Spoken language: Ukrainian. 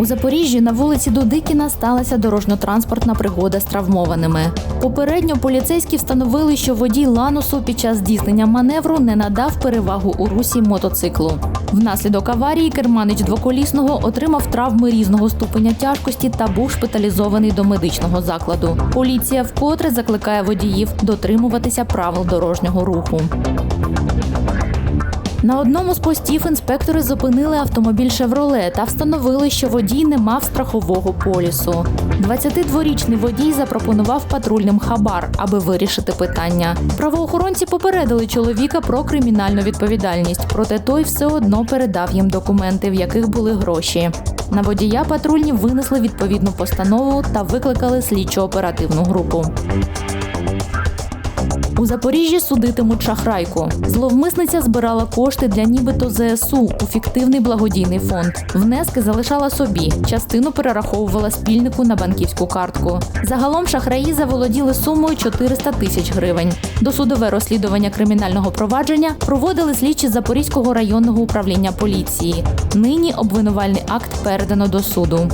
У Запоріжжі на вулиці Дудикіна сталася дорожньо-транспортна пригода з травмованими. Попередньо поліцейські встановили, що водій ланусу під час здійснення маневру не надав перевагу у русі мотоциклу. Внаслідок аварії керманич двоколісного отримав травми різного ступеня тяжкості та був шпиталізований до медичного закладу. Поліція вкотре закликає водіїв дотримуватися правил дорожнього руху. На одному з постів інспектори зупинили автомобіль «Шевроле» та встановили, що водій не мав страхового полісу. 22-річний водій запропонував патрульним хабар, аби вирішити питання. Правоохоронці попередили чоловіка про кримінальну відповідальність, проте той все одно передав їм документи, в яких були гроші. На водія патрульні винесли відповідну постанову та викликали слідчо-оперативну групу. У Запоріжжі судитимуть шахрайку. Зловмисниця збирала кошти для нібито ЗСУ у фіктивний благодійний фонд. Внески залишала собі, частину перераховувала спільнику на банківську картку. Загалом шахраї заволоділи сумою 400 тисяч гривень. Досудове розслідування кримінального провадження проводили слідчі Запорізького районного управління поліції. Нині обвинувальний акт передано до суду.